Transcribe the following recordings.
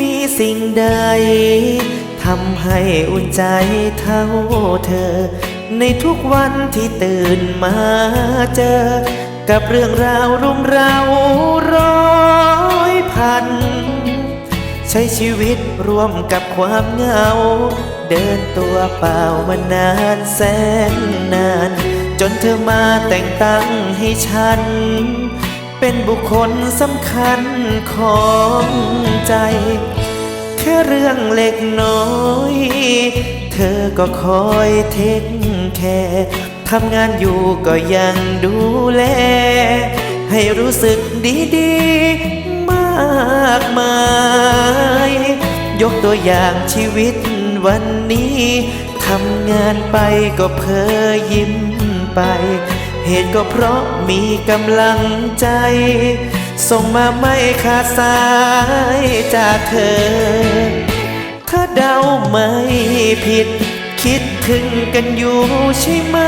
มีสิ่งใดทำให้อุ่นใจเท่าเธอ ในทุกวันที่ตื่นมาเจอ กับเรื่องราวรุมเราร้อยพัน ใช้ชีวิตร่วมกับความเหงา เดินตัวเปล่ามานานแสนนาน จนเธอมาแต่งตั้งให้ฉัน เป็นบุคคลสำคัญ ของใจ แค่เรื่องเล็กน้อย เธอก็คอยเทคแคร์ทำงานอยู่ก็ยังดูแล ให้รู้สึกดีๆ มากมาย ยกตัวอย่างชีวิตวันนี้ทำงานไปก็เพอยิ้มไป เหตุก็เพราะมีกำลังใจ ส่งมาไม่ขาดสายจากเธอ ถ้าเดาไม่ผิด คิดถึงกันอยู่ใช่ไหม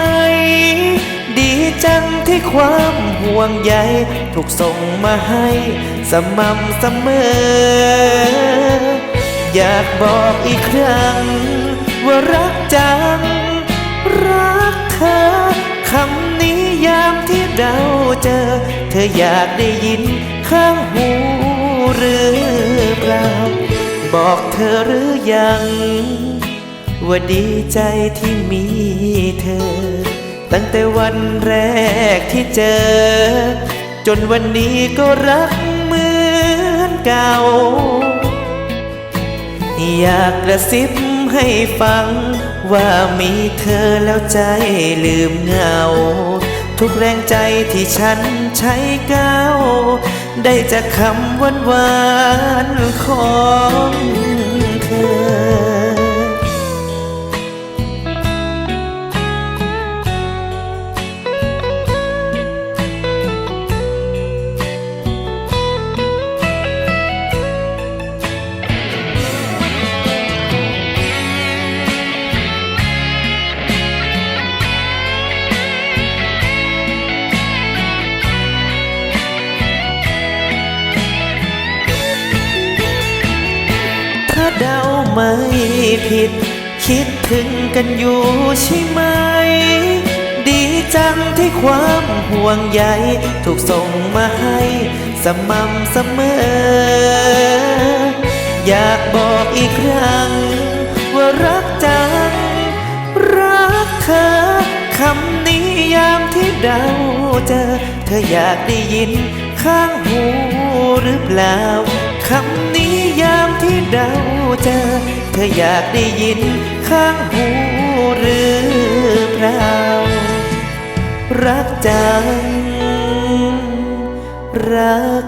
ดีจังที่ความห่วงใยถูกส่งมาให้สม่ำเสมอ อยากบอกอีกครั้ง ว่ารักจัง รักเธอ คำนี้ยามที่เรา เจอ เธออยากได้ยินข้างหูหรือเปล่า บอกเธอหรือยัง ว่าดีใจที่มีเธอ ตั้งแต่วันแรกที่เจอ จนวันนี้ก็รักเหมือนเก่า อยากกระซิบให้ฟังว่ามีเธอแล้วใจลืมเหงา ทุกแรงใจที่ฉันใช้ก้าว ได้จากคำหวานหวานขอ ไม่ผิด คิดถึงกันอยู่ใช่ไหม ดีจังที่ความห่วงใยถูกส่งมาให้ สม่ำเสมอ อยากบอกอีกครั้ง ว่ารักจัง รักเธอคำนี้ยามที่เราเจอ เธออยากได้ยินข้างหูหรือเปล่าคำนี้ยามที่เรา เจอ เธออยากได้ยินข้างหูหรือเปล่า รักจัง รัก